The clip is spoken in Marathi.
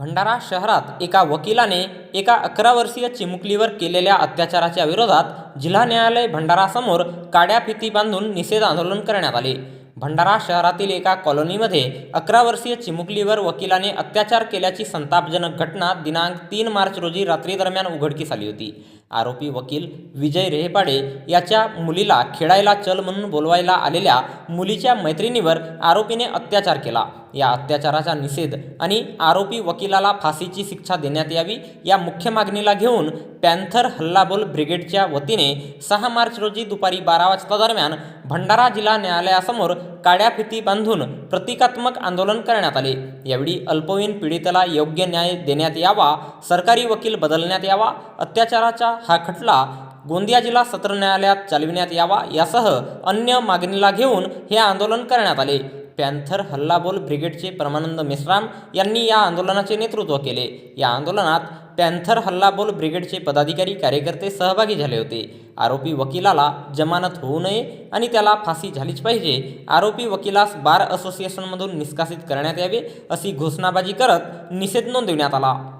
भंडारा शहरात एका वकिलाने एका अकरा वर्षीय चिमुकलीवर केलेल्या अत्याचाराच्या विरोधात जिल्हा न्यायालय भंडारासमोर काड्या फिती बांधून निषेध आंदोलन करण्यात आले. भंडारा शहरातील एका कॉलनीमध्ये अकरा वर्षीय चिमुकलीवर वकिलाने अत्याचार केल्याची संतापजनक घटना दिनांक तीन मार्च रोजी रात्री दरम्यान उघडकीस आली होती. आरोपी वकील विजय रेहपाडे याच्या मुलीला खेळायला चल म्हणून बोलवायला आलेल्या मुलीच्या मैत्रिणीवर आरोपीने अत्याचार केला. या अत्याचाराचा निषेध आणि आरोपी वकिलाला फाशीची शिक्षा देण्यात यावी या मुख्य मागणीला घेऊन पॅन्थर हल्लाबोल ब्रिगेडच्या वतीने सहा मार्च रोजी दुपारी बारा वाजता दरम्यान भंडारा जिल्हा न्यायालयासमोर काड्या फिती बांधून प्रतिकात्मक आंदोलन करण्यात आले. यावेळी अल्पवयीन पीडितेला योग्य न्याय देण्यात यावा सरकारी वकील बदलण्यात यावा अत्याचाराचा हा खटला गोंदिया जिल्हा सत्र न्यायालयात चालविण्यात यावा यासह अन्य मागणीला घेऊन हे आंदोलन करण्यात आले. पॅन्थर हल्लाबोल ब्रिगेडचे परमानंद मिश्राम यांनी या आंदोलनाचे नेतृत्व केले. या आंदोलनात पॅन्थर हल्लाबोल ब्रिगेडचे पदाधिकारी कार्यकर्ते सहभागी झाले होते. आरोपी वकिलाला जमानत होऊ नये आणि त्याला फाशी झालीच पाहिजे. आरोपी वकिलास बार असोसिएशनमधून निष्कासित करण्यात यावे अशी घोषणाबाजी करत निषेध नोंदविण्यात आला.